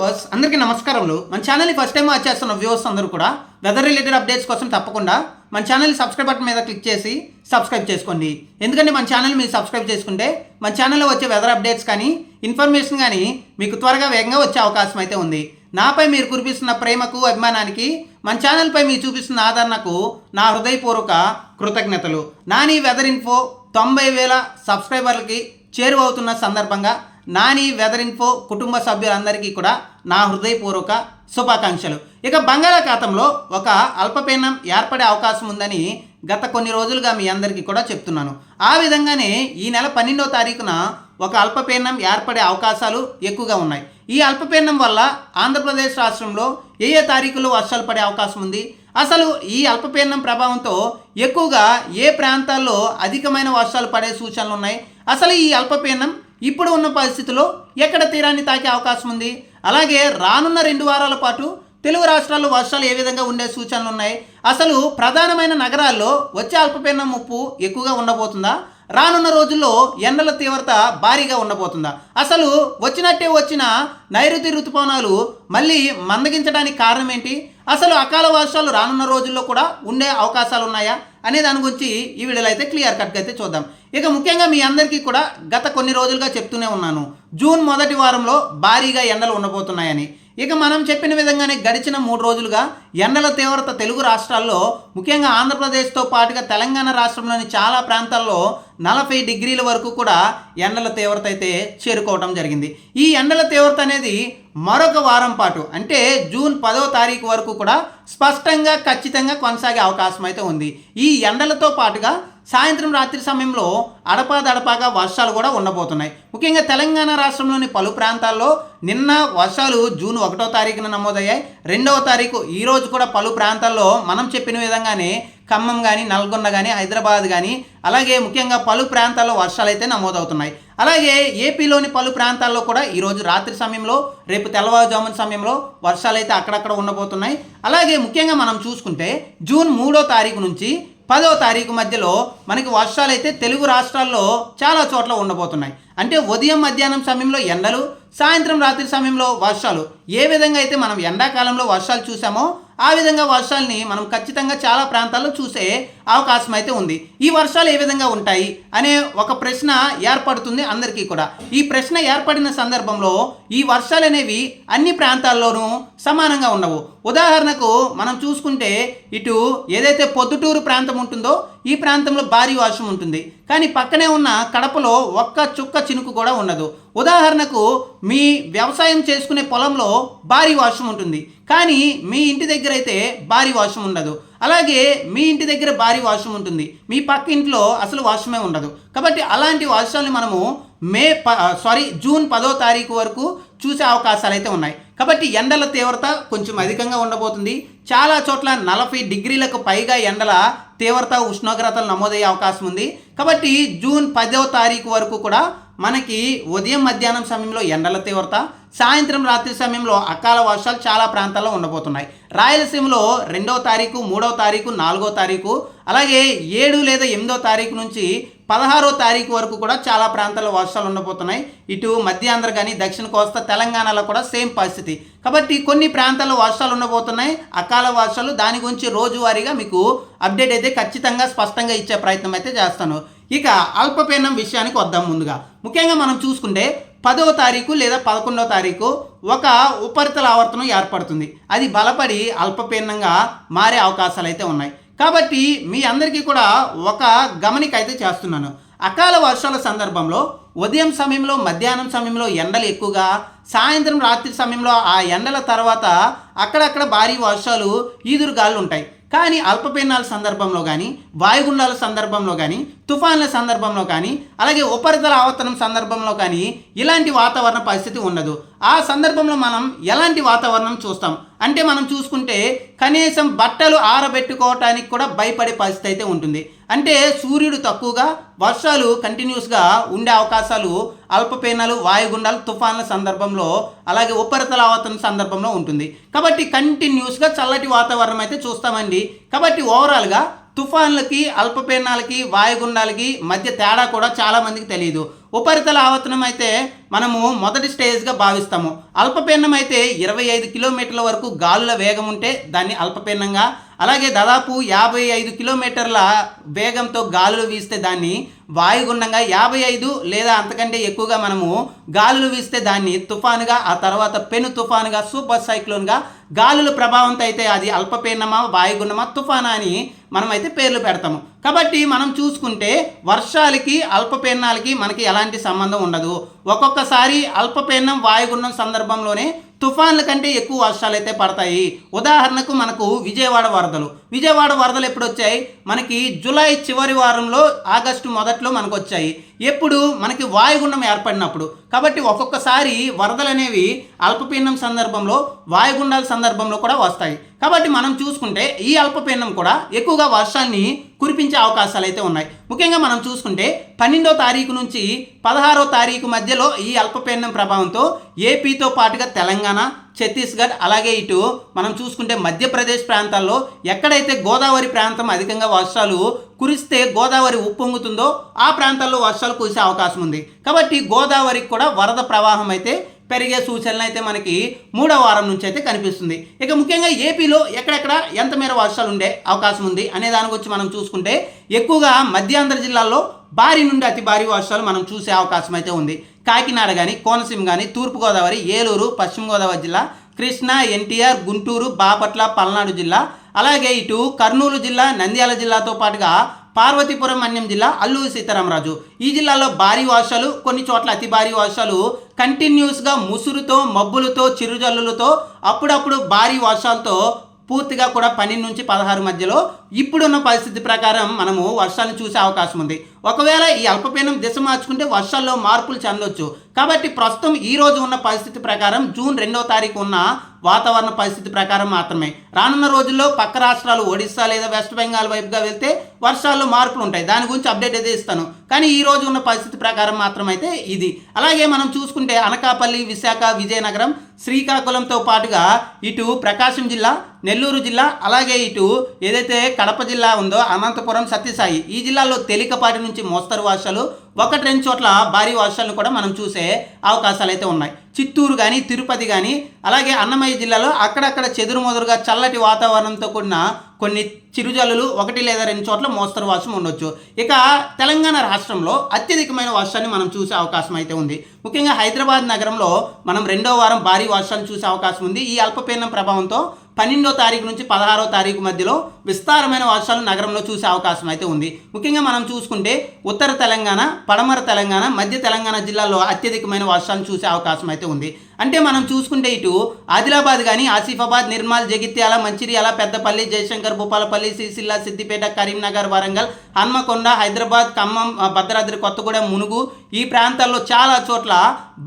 Viewers, అందరికీ నమస్కారములు. మన ఛానల్ని ఫస్ట్ టైం వాచ్ చేస్తున్న వ్యూవర్స్ అందరూ కూడా వెదర్ రిలేటెడ్ అప్డేట్స్ కోసం తప్పకుండా మన ఛానల్ సబ్స్క్రైబ్ బటన్ మీద క్లిక్ చేసి సబ్స్క్రైబ్ చేసుకోండి. ఎందుకంటే మన ఛానల్ మీరు సబ్స్క్రైబ్ చేసుకుంటే మన ఛానల్లో వచ్చే వెదర్ అప్డేట్స్ కానీ ఇన్ఫర్మేషన్ కానీ మీకు త్వరగా వేగంగా వచ్చే అవకాశం అయితే ఉంది. నాపై మీరు కురిపిస్తున్న ప్రేమకు అభిమానానికి మన ఛానల్పై మీరు చూపిస్తున్న ఆదరణకు నా హృదయపూర్వక కృతజ్ఞతలు. నాని వెదర్ ఇన్ఫో తొంభై వేల సబ్స్క్రైబర్లకి చేరువవుతున్న సందర్భంగా నాని వెదర్ ఇన్ఫో కుటుంబ సభ్యులందరికీ కూడా నా హృదయపూర్వక శుభాకాంక్షలు. ఇక బంగాళాఖాతంలో ఒక అల్పపీడనం ఏర్పడే అవకాశం ఉందని గత కొన్ని రోజులుగా మీ అందరికీ కూడా చెప్తున్నాను. ఆ విధంగానే ఈ నెల పన్నెండో తారీఖున ఒక అల్పపీడనం ఏర్పడే అవకాశాలు ఎక్కువగా ఉన్నాయి. ఈ అల్పపీడనం వల్ల ఆంధ్రప్రదేశ్ రాష్ట్రంలో ఏ ఏ తారీఖులో వర్షాలు పడే అవకాశం ఉంది? అసలు ఈ అల్పపీడనం ప్రభావంతో ఎక్కువగా ఏ ప్రాంతాల్లో అధికమైన వర్షాలు పడే సూచనలు ఉన్నాయి? అసలు ఈ అల్పపీడనం ఇప్పుడు ఉన్న పరిస్థితిలో ఎక్కడ తీరాన్ని తాకే అవకాశం ఉంది? అలాగే రానున్న రెండు వారాల పాటు తెలుగు రాష్ట్రాల్లో వర్షాలు ఏ విధంగా ఉండే సూచనలు ఉన్నాయి? అసలు ప్రధానమైన నగరాల్లో వచ్చే అల్పపీడన ముప్పు ఎక్కువగా ఉండబోతుందా? రానున్న రోజుల్లో ఎండల తీవ్రత భారీగా ఉండబోతుందా? అసలు వచ్చినట్టే వచ్చిన నైరుతి ఋతుపవనాలు మళ్ళీ మందగించడానికి కారణం ఏంటి? అసలు అకాల వర్షాలు రానున్న రోజుల్లో కూడా ఉండే అవకాశాలు ఉన్నాయా అనే దాని గురించి ఈ వీడియోలో అయితే క్లియర్ కట్గా అయితే చూద్దాం. ఇక ముఖ్యంగా మీ అందరికీ కూడా గత కొన్ని రోజులుగా చెప్తూనే ఉన్నాను. జూన్ మొదటి వారంలో భారీగా ఎండలు ఉండబోతున్నాయని. ఇక మనం చెప్పిన విధంగానే గడిచిన మూడు రోజులుగా ఎండల తీవ్రత తెలుగు రాష్ట్రాల్లో ముఖ్యంగా ఆంధ్రప్రదేశ్తో పాటుగా తెలంగాణ రాష్ట్రంలోని చాలా ప్రాంతాల్లో నలభై డిగ్రీల వరకు కూడా ఎండల తీవ్రత అయితే చేరుకోవడం జరిగింది. ఈ ఎండల తీవ్రత అనేది మరొక వారం పాటు అంటే జూన్ పదో తారీఖు వరకు కూడా స్పష్టంగా ఖచ్చితంగా కొనసాగే అవకాశం అయితే ఉంది. ఈ ఎండలతో పాటుగా సాయంత్రం రాత్రి సమయంలో అడపాదడపాగా వర్షాలు కూడా ఉండబోతున్నాయి. ముఖ్యంగా తెలంగాణ రాష్ట్రంలోని పలు ప్రాంతాల్లో నిన్న వర్షాలు జూన్ ఒకటో తారీఖున నమోదయ్యాయి. రెండవ తారీఖు ఈ రోజు కూడా పలు ప్రాంతాల్లో మనం చెప్పిన విధంగానే ఖమ్మం కానీ నల్గొండ కానీ హైదరాబాద్ కానీ అలాగే ముఖ్యంగా పలు ప్రాంతాల్లో వర్షాలు అయితే నమోదవుతున్నాయి. అలాగే ఏపీలోని పలు ప్రాంతాల్లో కూడా ఈరోజు రాత్రి సమయంలో రేపు తెల్లవారుజామున సమయంలో వర్షాలు అయితే అక్కడక్కడ ఉండబోతున్నాయి. అలాగే ముఖ్యంగా మనం చూసుకుంటే జూన్ మూడో తారీఖు నుంచి పదో తారీఖు మధ్యలో మనకి వర్షాలు అయితే తెలుగు రాష్ట్రాల్లో చాలా చోట్ల ఉండబోతున్నాయి. అంటే ఉదయం మధ్యాహ్నం సమయంలో ఎండలు సాయంత్రం రాత్రి సమయంలో వర్షాలు. ఏ విధంగా అయితే మనం ఎండాకాలంలో వర్షాలు చూసామో ఆ విధంగా వర్షాలని మనం ఖచ్చితంగా చాలా ప్రాంతాల్లో చూసే అవకాశం అయితే ఉంది. ఈ వర్షాలు ఏ విధంగా ఉంటాయి అనే ఒక ప్రశ్న ఏర్పడుతుంది అందరికీ కూడా. ఈ ప్రశ్న ఏర్పడిన సందర్భంలో ఈ వర్షాలు అనేవి అన్ని ప్రాంతాల్లోనూ సమానంగా ఉండవు. ఉదాహరణకు మనం చూసుకుంటే ఇటు ఏదైతే పొద్దుటూరు ప్రాంతం ఉంటుందో ఈ ప్రాంతంలో భారీ వర్షం ఉంటుంది. కానీ పక్కనే ఉన్న కడపలో ఒక్క చుక్క చినుకు కూడా ఉండదు. ఉదాహరణకు మీ వ్యవసాయం చేసుకునే పొలంలో భారీ వర్షం ఉంటుంది. కానీ మీ ఇంటి దగ్గర అయితే భారీ వర్షం ఉండదు. అలాగే మీ ఇంటి దగ్గర భారీ వాష్రూమ్ ఉంటుంది. మీ పక్క ఇంట్లో అసలు వాష్రూమే ఉండదు. కాబట్టి అలాంటి వాష్రూమ్ని మనము మే ప సారీ జూన్ పదో తారీఖు వరకు చూసే అవకాశాలు అయితే ఉన్నాయి. కాబట్టి ఎండల తీవ్రత కొంచెం అధికంగా ఉండబోతుంది. చాలా చోట్ల నలభై డిగ్రీలకు పైగా ఎండల తీవ్రత ఉష్ణోగ్రతలు నమోదయ్యే అవకాశం ఉంది. కాబట్టి జూన్ పదవ తారీఖు వరకు కూడా మనకి ఉదయం మధ్యాహ్నం సమయంలో ఎండల తీవ్రత సాయంత్రం రాత్రి సమయంలో అకాల వర్షాలు చాలా ప్రాంతాల్లో ఉండబోతున్నాయి. రాయలసీమలో రెండవ తారీఖు మూడవ తారీఖు నాలుగో తారీఖు అలాగే ఏడు లేదా ఎనిమిదో తారీఖు నుంచి పదహారో తారీఖు వరకు కూడా చాలా ప్రాంతాల్లో వర్షాలు ఉండబోతున్నాయి. ఇటు మధ్యాంధ్ర కానీ దక్షిణ కోస్తా తెలంగాణలో కూడా సేమ్ పరిస్థితి. కాబట్టి కొన్ని ప్రాంతాల్లో వర్షాలు ఉండబోతున్నాయి. అకాల వర్షాలు. దాని గురించి రోజువారీగా మీకు అప్డేట్ అయితే ఖచ్చితంగా స్పష్టంగా ఇచ్చే ప్రయత్నం అయితే చేస్తాను. ఇక అల్పపీడనం విషయానికి వద్దాం ముందుగా. ముఖ్యంగా మనం చూసుకుంటే పదవ తారీఖు లేదా పదకొండవ తారీఖు ఒక ఉపరితల ఆవర్తనం ఏర్పడుతుంది. అది బలపడి అల్పపీడనంగా మారే అవకాశాలు అయితే ఉన్నాయి. కాబట్టి మీ అందరికీ కూడా ఒక గమనిక అయితే చేస్తున్నాను. అకాల వర్షాల సందర్భంలో ఉదయం సమయంలో మధ్యాహ్నం సమయంలో ఎండలు ఎక్కువగా సాయంత్రం రాత్రి సమయంలో ఆ ఎండల తర్వాత అక్కడక్కడ భారీ వర్షాలు ఈదురుగాలు ఉంటాయి. కానీ అల్పపీనాల సందర్భంలో కానీ వాయుగుండాల సందర్భంలో కానీ తుఫాన్ల సందర్భంలో కానీ అలాగే ఉపరితల ఆవర్తనం సందర్భంలో కానీ ఇలాంటి వాతావరణ పరిస్థితి ఉండదు. ఆ సందర్భంలో మనం ఎలాంటి వాతావరణం చూస్తాం? అంటే మనం చూసుకుంటే కనీసం బట్టలు ఆరబెట్టుకోవటానికి కూడా భయపడే పరిస్థితి అయితే ఉంటుంది. అంటే సూర్యుడు తక్కువగా వర్షాలు కంటిన్యూస్గా ఉండే అవకాశాలు అల్పపీనాలు వాయుగుండాలు తుఫాన్ల సందర్భంలో అలాగే ఉపరితల ఆవర్తన సందర్భంలో ఉంటుంది. కాబట్టి కంటిన్యూస్గా చల్లటి వాతావరణం అయితే చూస్తామండి. కాబట్టి ఓవరాల్గా తుఫాన్లకి అల్పపీడనాలకి వాయుగుండాలకి మధ్య తేడా కూడా చాలా మందికి తెలియదు. ఉపరితల ఆవర్తనం అయితే మనము మొదటి స్టేజ్గా భావిస్తాము. అల్పపీడనం అయితే ఇరవై ఐదు కిలోమీటర్ల వరకు గాలుల వేగం ఉంటే దాన్ని అల్పపీడనంగా అలాగే దాదాపు యాభై ఐదు కిలోమీటర్ల వేగంతో గాలులు వీస్తే దాన్ని వాయుగుండంగా యాభై ఐదు లేదా అంతకంటే ఎక్కువగా మనము గాలులు వీస్తే దాన్ని తుఫానుగా ఆ తర్వాత పెను తుఫానుగా సూపర్ సైక్లోన్గా గాలుల ప్రభావంతో అయితే అది అల్పపీడనమా వాయుగుండమా తుఫానా అని మనమైతే పేర్లు పెడతాము. కాబట్టి మనం చూసుకుంటే వర్షాలకి అల్పపీడనాలకి మనకి ఎలాంటి సంబంధం ఉండదు. ఒక్కొక్కసారి అల్పపీడనం వాయుగుండం సందర్భంలోనే తుఫాన్ల కంటే ఎక్కువ వర్షాలు అయితే పడతాయి. ఉదాహరణకు మనకు విజయవాడ వరదలు. విజయవాడ వరదలు ఎప్పుడు వచ్చాయి మనకి జూలై చివరి వారంలో ఆగస్టు మొదట్లో మనకు వచ్చాయి ఎప్పుడు? మనకి వాయుగుండం ఏర్పడినప్పుడు. కాబట్టి ఒక్కొక్కసారి వరదలు అనేవి అల్పపీడనం సందర్భంలో వాయుగుండాల సందర్భంలో కూడా వస్తాయి. కాబట్టి మనం చూసుకుంటే ఈ అల్పపీడనం కూడా ఎక్కువగా వర్షాన్ని కురిపించే అవకాశాలు అయితే ఉన్నాయి. ముఖ్యంగా మనం చూసుకుంటే పన్నెండో తారీఖు నుంచి పదహారో తారీఖు మధ్యలో ఈ అల్పపీడనం ప్రభావంతో ఏపీతో పాటుగా తెలంగాణ ఛత్తీస్గఢ్ అలాగే ఇటు మనం చూసుకుంటే మధ్యప్రదేశ్ ప్రాంతాల్లో ఎక్కడైతే గోదావరి ప్రాంతం అధికంగా వర్షాలు కురిస్తే గోదావరి ఉప్పొంగుతుందో ఆ ప్రాంతాల్లో వర్షాలు కురిసే అవకాశం ఉంది. కాబట్టి గోదావరికి కూడా వరద ప్రవాహం అయితే పెరిగే సూచనలు అయితే మనకి మూడో వారం నుంచి అయితే కనిపిస్తుంది. ఇక ముఖ్యంగా ఏపీలో ఎక్కడెక్కడ ఎంత మేర వర్షాలు ఉండే అవకాశం ఉంది అనే దాని గురించి మనం చూసుకుంటే ఎక్కువగా మధ్యాంధ్ర జిల్లాల్లో భారీ నుండి అతి భారీ వర్షాలు మనం చూసే అవకాశం అయితే ఉంది. కాకినాడ కానీ కోనసీమ కానీ తూర్పుగోదావరి ఏలూరు పశ్చిమ గోదావరి జిల్లా కృష్ణా ఎన్టీఆర్ గుంటూరు బాపట్ల పల్నాడు జిల్లా అలాగే ఇటు కర్నూలు జిల్లా నంద్యాల జిల్లాతో పాటుగా పార్వతీపురం మన్యం జిల్లా అల్లూరి సీతారామరాజు. ఈ జిల్లాలో భారీ వర్షాలు కొన్ని చోట్ల అతి భారీ వర్షాలు కంటిన్యూస్గా ముసురుతో మబ్బులతో చిరుజల్లులతో అప్పుడప్పుడు భారీ వర్షాలతో పూర్తిగా కూడా పన్నెండు నుంచి పదహారు మధ్యలో ఇప్పుడున్న పరిస్థితి ప్రకారం మనము వర్షాలను చూసే అవకాశం ఉంది. ఒకవేళ ఈ అల్పపీడనం దిశ మార్చుకుంటే వర్షాల్లో మార్పులు చెందొచ్చు. కాబట్టి ప్రస్తుతం ఈ రోజు ఉన్న పరిస్థితి ప్రకారం జూన్ రెండవ తారీఖు ఉన్న వాతావరణ పరిస్థితి ప్రకారం మాత్రమే. రానున్న రోజుల్లో పక్క రాష్ట్రాలు ఒడిస్సా లేదా వెస్ట్ బెంగాల్ వైపుగా వెళ్తే వర్షాల్లో మార్పులు ఉంటాయి. దాని గురించి అప్డేట్ అయితే ఇస్తాను. కానీ ఈ రోజు ఉన్న పరిస్థితి ప్రకారం మాత్రమైతే ఇది. అలాగే మనం చూసుకుంటే అనకాపల్లి విశాఖ విజయనగరం శ్రీకాకుళంతో పాటుగా ఇటు ప్రకాశం జిల్లా నెల్లూరు జిల్లా అలాగే ఇటు ఏదైతే కడప జిల్లా ఉందో అనంతపురం సత్యసాయి ఈ జిల్లాలో తేలికపాటి నుంచి మోస్తరు వర్షాలు ఒకటి రెండు చోట్ల భారీ వర్షాలను కూడా మనం చూసే అవకాశాలు అయితే ఉన్నాయి. చిత్తూరు కానీ తిరుపతి కానీ అలాగే అన్నమయ్య జిల్లాలో అక్కడక్కడ చెదురుమదురుగా చల్లటి వాతావరణంతో కూడిన కొన్ని చిరుజల్లులు ఒకటి లేదా రెండు చోట్ల మోస్తరు వర్షం ఉండొచ్చు. ఇక తెలంగాణ రాష్ట్రంలో అత్యధికమైన వర్షాన్ని మనం చూసే అవకాశం అయితే ఉంది. ముఖ్యంగా హైదరాబాద్ నగరంలో మనం రెండో వారం భారీ వర్షాలు చూసే అవకాశం ఉంది. ఈ అల్పపీడనం ప్రభావంతో పన్నెండో తారీఖు నుంచి పదహారో తారీఖు మధ్యలో విస్తారమైన వర్షాలు నగరంలో చూసే అవకాశం అయితే ఉంది. ముఖ్యంగా మనం చూసుకుంటే ఉత్తర తెలంగాణ పడమర తెలంగాణ మధ్య తెలంగాణ జిల్లాల్లో అత్యధికమైన వర్షాలు చూసే అవకాశం అయితే ఉంది. అంటే మనం చూసుకుంటే ఇటు ఆదిలాబాద్ కానీ ఆసిఫాబాద్ నిర్మల్ జగిత్యాల మంచిర్యాల పెద్దపల్లి జయశంకర్ భూపాలపల్లి సిరిసిల్ల సిద్దిపేట కరీంనగర్ వరంగల్ హన్మకొండ హైదరాబాద్ ఖమ్మం భద్రాద్రి కొత్తగూడెం మునుగు ఈ ప్రాంతాల్లో చాలా చోట్ల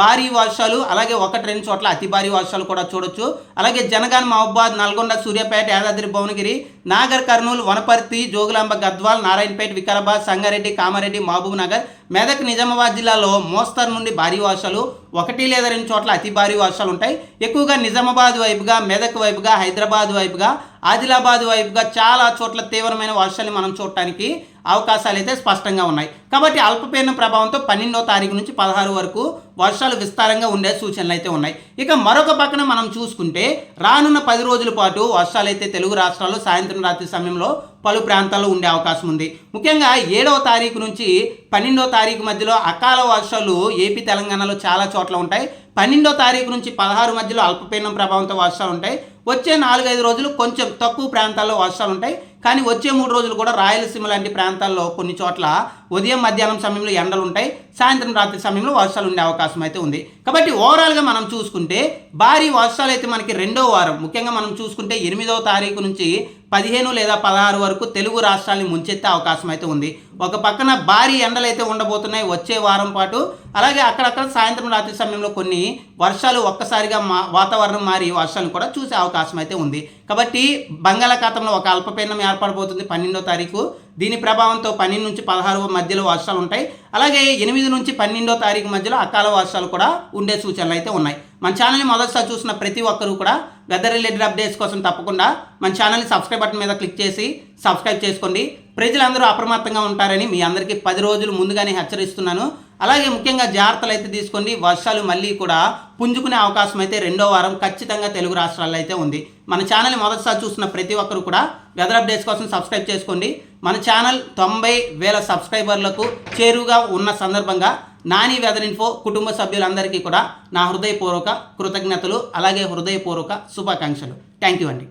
భారీ వర్షాలు అలాగే ఒకటి రెండు చోట్ల అతి భారీ వర్షాలు కూడా చూడొచ్చు. అలాగే జనగాన్ మహబాద్ నల్గొండ సూర్యాపేట యాదాద్రి భువనగిరి నాగర్ కర్నూలు వనపర్తి జోగులాంబ గద్వాల్ నారాయణపేట వికారాబాద్ సంగారెడ్డి కామారెడ్డి మహబూబ్ నగర్ మెదక్ నిజామాబాద్ జిల్లాలో మోస్తరు నుండి భారీ వర్షాలు ఒకటి లేదా రెండు చోట్ల అతి భారీ వర్షాలు ఉంటాయి ఎక్కువగా నిజామాబాద్ వైపుగా మెదక్ వైపుగా హైదరాబాద్ వైపుగా ఆదిలాబాద్ వైపుగా చాలా చోట్ల తీవ్రమైన వర్షాలు మనం చూడటానికి అవకాశాలు అయితే స్పష్టంగా ఉన్నాయి. కాబట్టి అల్పపీడన ప్రభావంతో పన్నెండో తారీఖు నుంచి పదహారు వరకు వర్షాలు విస్తారంగా ఉండే సూచనలు అయితే ఉన్నాయి. ఇక మరొక పక్కన మనం చూసుకుంటే రానున్న పది రోజుల పాటు వర్షాలు అయితే తెలుగు రాష్ట్రాల్లో సాయంత్రం రాత్రి సమయంలో పలు ప్రాంతాల్లో ఉండే అవకాశం ఉంది. ముఖ్యంగా ఏడవ తారీఖు నుంచి పన్నెండో తారీఖు మధ్యలో అకాల వర్షాలు ఏపీ తెలంగాణలో చాలా చోట్ల ఉంటాయి. పన్నెండో తారీఖు నుంచి పదహారు మధ్యలో అల్పపీడనం ప్రభావంతో వర్షాలు ఉంటాయి. వచ్చే నాలుగైదు రోజులు కొంచెం తక్కువ ప్రాంతాల్లో వర్షాలు ఉంటాయి. కానీ వచ్చే మూడు రోజులు కూడా రాయలసీమ లాంటి ప్రాంతాల్లో కొన్ని చోట్ల ఉదయం మధ్యాహ్నం సమయంలో ఎండలు ఉంటాయి సాయంత్రం రాత్రి సమయంలో వర్షాలు ఉండే అవకాశం అయితే ఉంది. కాబట్టి ఓవరాల్గా మనం చూసుకుంటే భారీ వర్షాలు అయితే మనకి రెండో వారం ముఖ్యంగా మనం చూసుకుంటే ఎనిమిదవ తారీఖు నుంచి పదిహేను లేదా పదహారు వరకు తెలుగు రాష్ట్రాల్ని ముంచెత్తే అవకాశం అయితే ఉంది. ఒక పక్కన భారీ ఎండలు అయితే ఉండబోతున్నాయి వచ్చే వారం పాటు. అలాగే అక్కడక్కడ సాయంత్రం రాత్రి సమయంలో కొన్ని వర్షాలు ఒక్కసారిగా మా వాతావరణం మారి వర్షాలు కూడా చూసే అవకాశం అయితే ఉంది. కాబట్టి బంగాళాఖాతంలో ఒక అల్పపీడనం ఏర్పడబోతుంది పన్నెండో తారీఖు. దీని ప్రభావంతో పన్నెండు నుంచి పదహారు మధ్యలో వర్షాలు ఉంటాయి. అలాగే ఎనిమిది నుంచి పన్నెండో తారీఖు మధ్యలో అకాల వర్షాలు కూడా ఉండే సూచనలు అయితే ఉన్నాయి. మన ఛానల్ని మొదటిసారి చూసిన ప్రతి ఒక్కరూ కూడా వెదర్ రిలేటెడ్ అప్డేట్స్ కోసం తప్పకుండా మన ఛానల్ని సబ్స్క్రైబ్ బటన్ మీద క్లిక్ చేసి సబ్స్క్రైబ్ చేసుకోండి. ప్రజలందరూ అప్రమత్తంగా ఉంటారని మీ అందరికీ పది రోజులు ముందుగానే హెచ్చరిస్తున్నాను. అలాగే ముఖ్యంగా జాగ్రత్తలు అయితే తీసుకోండి వర్షాలు మళ్ళీ కూడా పుంజుకునే అవకాశం అయితే రెండో వారం ఖచ్చితంగా తెలుగు రాష్ట్రాల్లో అయితే ఉంది. మన ఛానల్ మొదటిసారి చూస్తున్న ప్రతి ఒక్కరు కూడా వెదర్ అప్డేట్స్ కోసం సబ్స్క్రైబ్ చేసుకోండి. మన ఛానల్ తొంభై వేల సబ్స్క్రైబర్లకు చేరువుగా ఉన్న సందర్భంగా నాని వెదర్ ఇన్ఫో కుటుంబ సభ్యులందరికీ కూడా నా హృదయపూర్వక కృతజ్ఞతలు అలాగే హృదయపూర్వక శుభాకాంక్షలు. థ్యాంక్ యూ అండి.